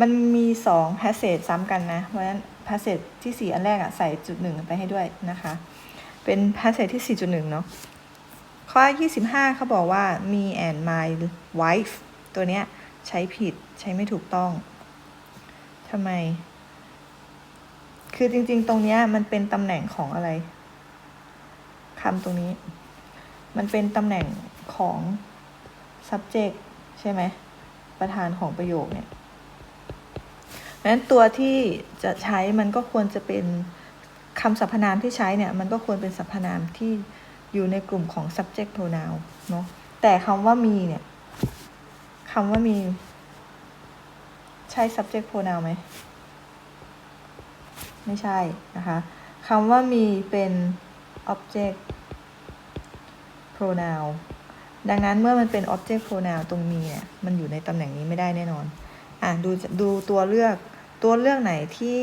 มันมีสอง passage ซ้ำกันนะ เพราะฉะนั้น passage ที่สี่อันแรกอะใส่จุดหนึ่งไปให้ด้วยนะคะ เป็น passage ที่สี่จุดหนึ่งเนาะ ข้อ25เขาบอกว่า me and my wife ตัวเนี้ยใช้ผิดใช้ไม่ถูกต้องทำไม คือจริงๆ ตรงเนี้ยมันเป็นตำแหน่งของอะไรคำตรงนี้ มันเป็นตำแหน่งของ subject ใช่ไหม ประธานของประโยคเนี่ย เพราะฉะนั้นตัวที่จะใช้มันก็ควรจะเป็นคำสรรพนามที่ใช้เนี่ยมันก็ควรเป็นสรรพนามที่อยู่ในกลุ่มของ subject pronoun เนาะแต่คำว่ามีเนี่ยคำว่ามี ใช่ subject pronoun ไหม ไม่ใช่นะคะคำว่ามีเป็น object pronoun ดังนั้นเมื่อมันเป็น object pronoun ตรงมีเนี่ยมันอยู่ในตำแหน่งนี้ไม่ได้แน่นอน อะ ดูดูตัวเลือก ตัวเลือกไหนที่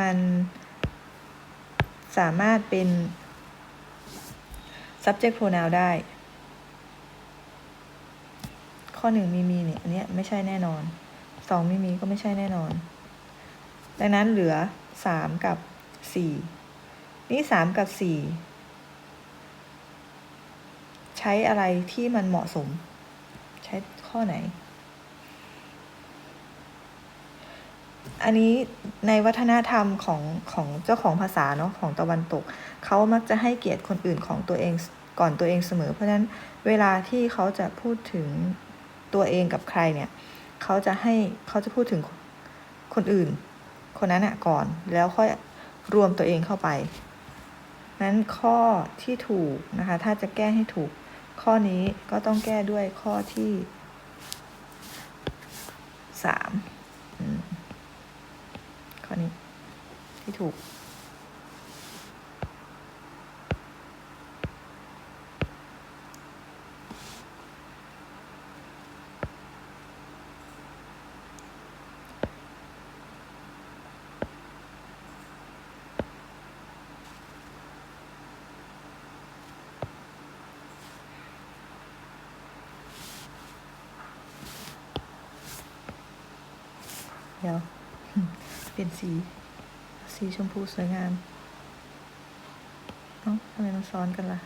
มันสามารถเป็น subject pronoun ได้ ข้อหนึ่งมีมีเนี่ย อันเนี้ยไม่ใช่แน่นอน สองม่มีก็ไม่ใช่แน่นอน ดังนั้นเหลือสามกับสี่นี่สามกับสี่ใช้อะไรที่มันเหมาะสม ใช้ข้อไหน อันนี้ในวัฒนธรรมของของเจ้าของภาษาเนาะของตะวันตก เขามักจะให้เกียรติคนอื่นของตัวเองก่อนตัวเองเสมอ เพราะฉะนั้นเวลาที่เขาจะพูดถึงตัวเองกับใครเนี่ยเขาจะให้เขาจะพูดถึงคนอื่น คนนั้นอะก่อนแล้วค่อยรวมตัวเองเข้าไปนั้นข้อที่ถูกนะคะ ถ้าจะแก้ให้ถูก ข้อนี้ก็ต้องแก้ด้วยข้อที่สามอืม ข้อนี้ที่ถูก เดี๋ยว ลี่ยนสี สีชมพูสวยงามเอ้าทำไมมันซ้อนกันล่ะ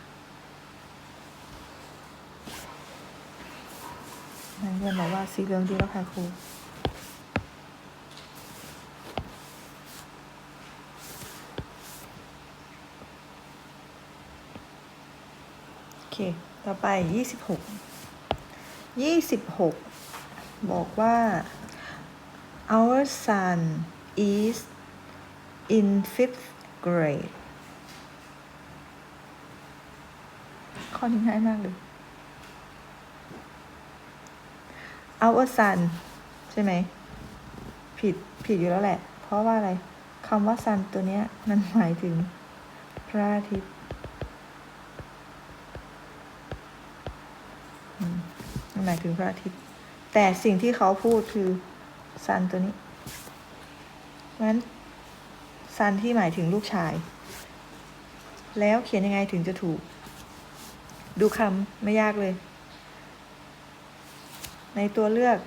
นักเรียนบอกว่าสีเหลืองดีแล้วค่ะครูโอเค ต่อไปยี่สิบหกยี่สิบหกบอกว่า Our son is in fifth grade ข้อนี้ง่ายมากเลย Our son ใช่ไหม ผิด ผิดอยู่แล้วแหละ เพราะว่าอะไรคำว่า sun ตัวเนี้ย มันหมายถึง พระอาทิตย์มมันหมายถึงพระอาทิตย์ แต่สิ่งที่เขาพูดคือซันตัวนี้ เพราะฉะนั้นซันที่หมายถึงลูกชาย แล้วเขียนยังไงถึงจะถูก ดูคำไม่ยากเลย ในตัวเลือก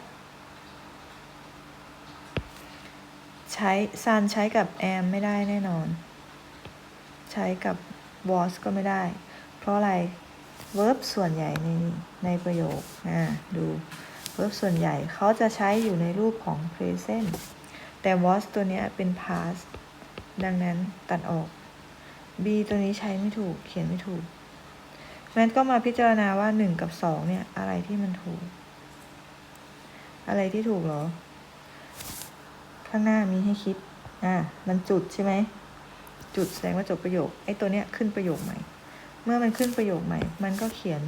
ใช้ซันใช้กับแอมไม่ได้แน่นอน ใช้กับ was ก็ไม่ได้ เพราะอะไร verb ส่วนใหญ่ในในประโยค อ่า ดู verb ส่วนใหญ่เขาจะใช้อยู่ในรูปของ present แต่ was ตัวเนี้ยเป็น past ดังนั้นตัดออก b ตัวนี้ใช้ไม่ถูก เขียนไม่ถูกงั้นก็มาพิจารณาว่า1กับ2เนี่ย อะไรที่มันถูก อะไรที่ถูกเหรอ ข้างหน้ามีให้คิด อ่ามันจุดใช่ไหม จุดแสดงว่าจบประโยค ไอ้ตัวเนี้ยขึ้นประโยคใหม่ เมื่อมันขึ้นประโยคใหม่ มันก็เขียน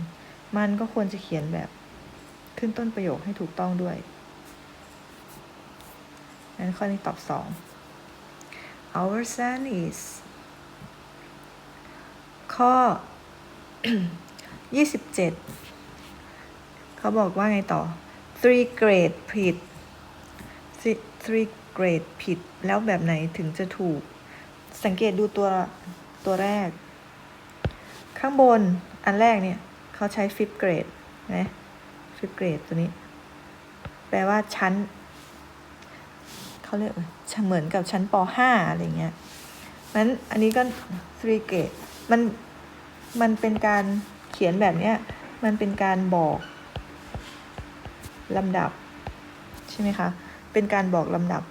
มันก็ควรจะเขียนแบบ ขึ้นต้นประโยคให้ถูกต้องด้วย นั้นข้อนี้ตอบสอง our son is ข้อยี่สิบเจ็ดเขาบอกว่าไงต่อ three grade ผิด three grade ผิด แล้วแบบไหนถึงจะถูก สังเกตดูตัว ตัวแรก ข้างบนอันแรกเนี่ย เขาใช้ fifth grade นะ fifth grade ตัวนี้ แปลว่าชั้น เขาเรียกเหมือนกับชั้นป .5 อะไรเงี้ยนั้นอันนี้ก็ three gate มันมันเป็นการเขียนแบบเนี้ยมันเป็นการบอกลำดับใช่ไหมคะ เป็นการบอกลำดับ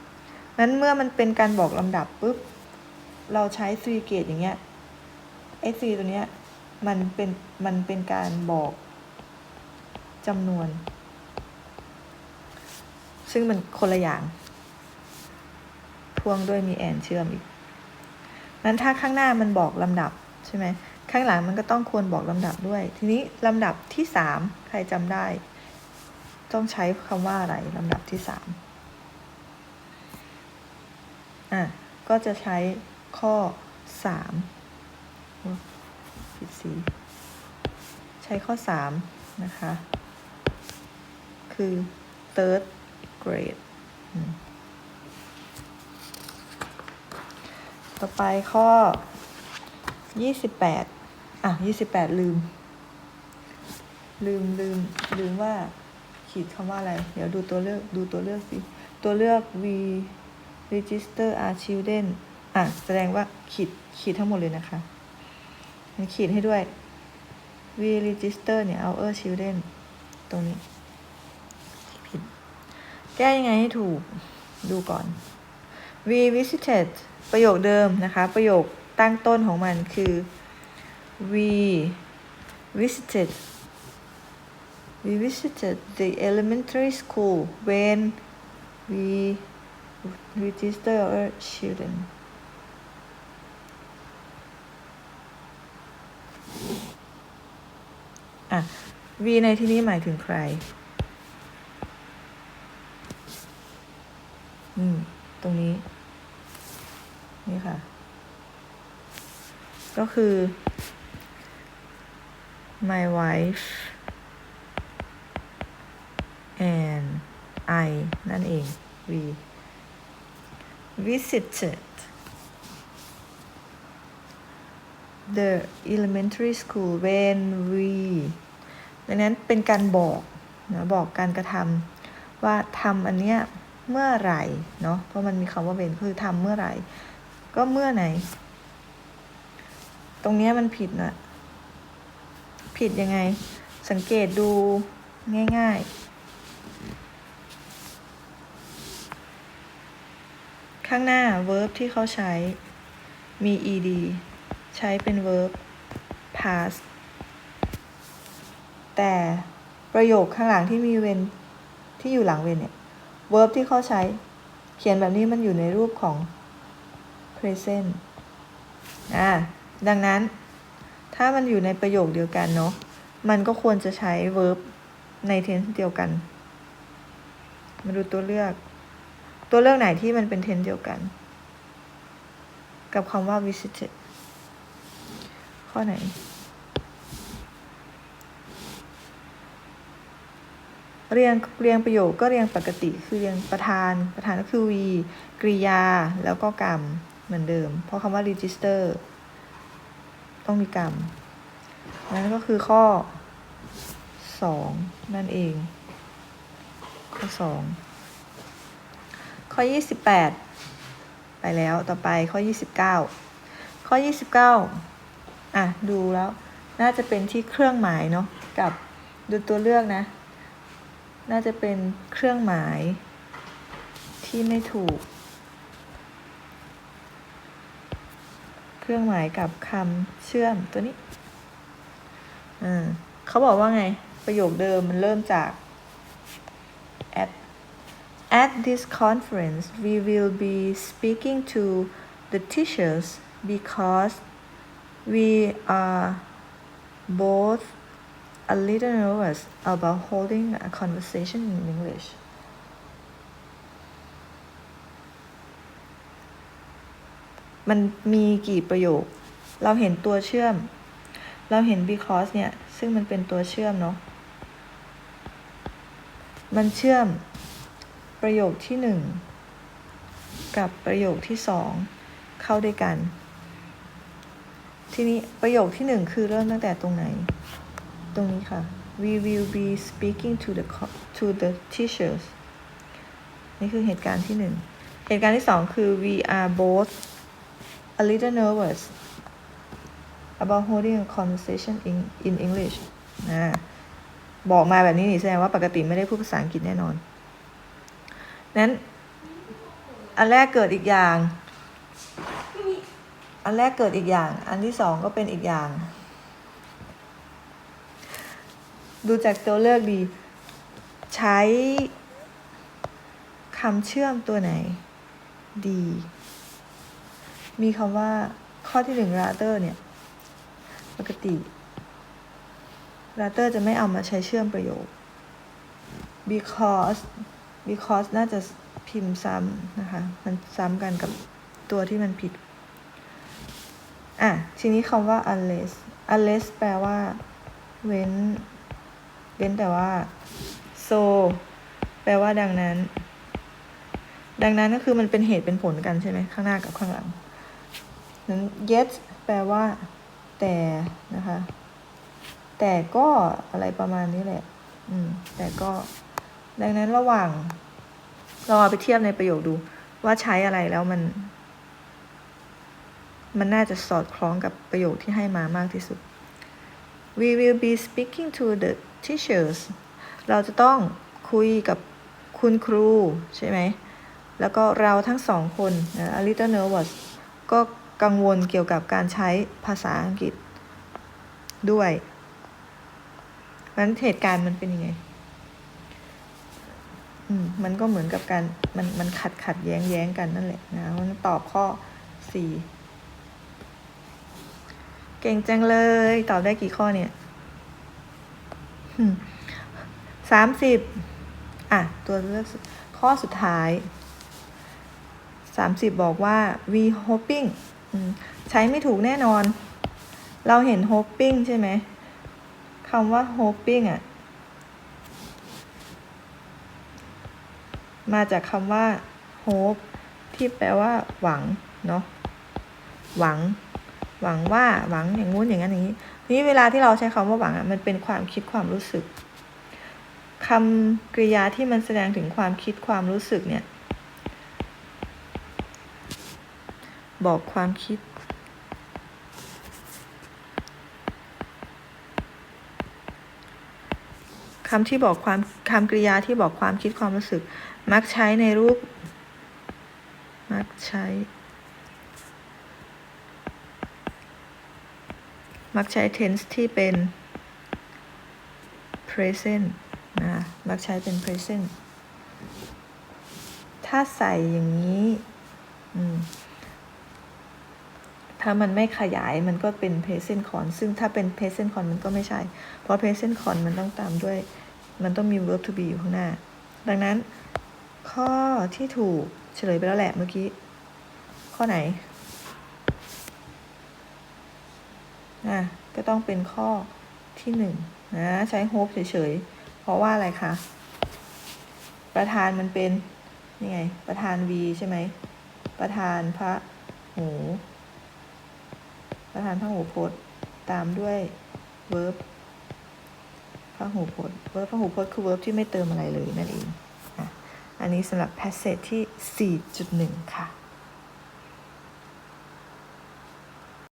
นั้นเมื่อมันเป็นการบอกลำดับปุ๊บ เราใช้ three gate อย่างเงี้ย x 3ตัวเนี้ยมันเป็นมันเป็นการบอกจำนวน ซึ่งมันคนละอย่าง พ่วงด้วยมีแอนเชื่อมอีกนั้นถ้าข้างหน้ามันบอกลำดับใช่ไหมข้างหลังมันก็ต้องควรบอกลำดับด้วย ทีนี้ลำดับที่สามใครจำได้ ต้องใช้คำว่าอะไรลำดับที่สามอะก็จะใช้ข้อสามผิดสีใช้ข้อสามนะคะ คือ third grade อืม ต่อไปข้อ28อะ28ลืม ลืมลืมลืมว่าขีดคำว่าอะไร เดี๋ยวดูตัวเลือกดูตัวเลือกสิ ตัวเลือก we register our children อะ แสดงว่าขีดขีดทั้งหมดเลยนะคะ มันขีดให้ด้วย we register เนี่ย our children ตรงนี้ ผิด แก้ยังไงให้ถูก ดูก่อน we visited ประโยคเดิมนะคะ ประโยคตั้งต้นของมันคือ we visited we visited the elementary school when we register our children อะ we ในที่นี้หมายถึงใคร อืม ตรงนี้ นี่ค่ะ ก็คือ my wife and I นั่นเอง we visited the elementary school when we ดังนั้นเป็นการบอกนะบอกการกระทำว่าทำอันเนี้ยเมื่อไหร่เนาะเพราะมันมีคำว่าเป็นคือทำเมื่อไหร่ ก็เมื่อไหน ตรงเนี้ยมันผิดนะผิดยังไง สังเกตดูง่าย ๆ ข้างหน้า verb ที่เขาใช้มี ed ใช้เป็น verb past แต่ประโยคข้างหลังที่มีเวนที่อยู่หลังเวนเนี่ย verb ที่เขาใช้ เขียนแบบนี้มันอยู่ในรูปของ present อ่าดังนั้นถ้ามันอยู่ในประโยคเดียวกันเนาะมันก็ควรจะใช้ verb ใน tense เดียวกัน มาดูตัวเลือก ตัวเลือกไหนที่มันเป็น tense เดียวกัน กับคำว่า visited ข้อไหนเรียงเรียงประโยคก็เรียงปกติคือเรียงประธาน ประธานก็คือ v กริยาแล้วก็กรรม เหมือนเดิม เพราะคำว่า register ต้องมีกรรม นั่นก็คือข้อ 2 นั่นเอง ข้อ 2 ข้อ 28 ไปแล้วต่อไปข้อ 29 ข้อ 29 อะ ดูแล้ว น่าจะเป็นที่เครื่องหมายเนาะกับดูตัวเลือกนะ น่าจะเป็นเครื่องหมายที่ไม่ถูก เครื่องหมายกับคำเชื่อมตัวนี้อ่าเขาบอกว่าไง ประโยคเดิมมันเริ่มจาก at at this conference we will be speaking to the teachers because we are both a little nervous about holding a conversation in English มันมีกี่ประโยค เราเห็นตัวเชื่อม เราเห็น because เนี่ย ซึ่งมันเป็นตัวเชื่อมเนาะ มันเชื่อมประโยคที่หนึ่งกับประโยคที่สองเข้าด้วยกัน ทีนี้ประโยคที่หนึ่งคือเริ่มตั้งแต่ตรงไหน ตรงนี้ค่ะ we will be speaking to the to the teachers นี่คือเหตุการณ์ที่หนึ่งเหตุการณ์ที่สองคือ we are both a little nervous about holding a conversation in in English นะบอกมาแบบนี้นี่แสดงว่าปกติไม่ได้พูดภาษาอังกฤษแน่นอน นั้น อันแรกเกิดอีกอย่าง อันแรกเกิดอีกอย่าง อันที่สองก็เป็นอีกอย่าง ดูจากตัวเลือกดี ใช้คำเชื่อมตัวไหนดี มีคำว่าข้อที่หนึ่ง rather เนี่ย ปกติ rather จะไม่เอามาใช้เชื่อมประโยค because because น่าจะพิมพ์ซ้ำนะคะ มันซ้ำกันกับตัวที่มันผิด อะ ทีนี้คำว่า unless unless แปลว่า เว้น เว้นแต่ว่า so แปลว่าดังนั้น ดังนั้นก็คือมันเป็นเหตุเป็นผลกันใช่ไหมข้างหน้ากับข้างหลัง นั้น yet แปลว่า แต่นะคะ แต่ก็อะไรประมาณนี้แหละ อืม แต่ก็ ดังนั้นระหว่าง เราเอาไปเทียบในประโยคดู ว่าใช้อะไรแล้วมัน มันน่าจะสอดคล้องกับประโยคที่ให้มามากที่สุด we will be speaking to the teachers เราจะต้องคุยกับคุณครูใช่ไหม แล้วก็เราทั้งสองคน a little nervous ก็ กังวลเกี่ยวกับการใช้ภาษาอังกฤษด้วยเพราะฉะนั้นเหตุการณ์มันเป็นยังไง อืม มันก็เหมือนกับการมันมันขัดขัดแย้งแย้งกันนั่นแหละนะมันตอบข้อสี่เก่งจังเลย ตอบได้กี่ข้อเนี่ยสามสิบอะ ตัวเลือกข้อสุดท้ายสามสิบบอกว่า we hoping ใช้ไม่ถูกแน่นอน เราเห็น hoping ใช่ไหมคำว่า hoping อะ มาจากคำว่า hope ที่แปลว่าหวังเนาะหวัง หวังว่าหวังอย่างงู้นอย่างนั้นอย่างนี้นี้เวลาที่เราใช้คำว่าหวังอะมันเป็นความคิดความรู้สึกคำกริยาที่มันแสดงถึงความคิดความรู้สึกเนี่ย บอกความคิด คำที่บอกความคำกริยาที่บอกความคิดความรู้สึก มักใช้ในรูป มักใช้ มักใช้ tense ที่เป็น present นะมักใช้เป็น present ถ้าใส่อย่างนี้ อืม ถ้ามันไม่ขยายมันก็เป็น present con ซึ่งถ้าเป็น present con มันก็ไม่ใช่ เพราะ present con มันต้องตามด้วย มันต้องมี verb to be อยู่ข้างหน้า ดังนั้น ข้อที่ถูกเฉลยไปแล้วแหละเมื่อกี้ ข้อไหนอะก็ต้องเป็นข้อที่หนึ่งนะใช้ hope เฉยๆ เพราะว่าอะไรคะ ประธานมันเป็นยังไง ประธาน V ใช่ไหม ประธานพระหู ประธานพหูพจน์ ตามด้วย verb พหูพจน์ verb พหูพจน์คือ verb ที่ไม่เติมอะไรเลยนั่นเองอะอันนี้สำหรับ passage ที่ 4.1 ค่ะ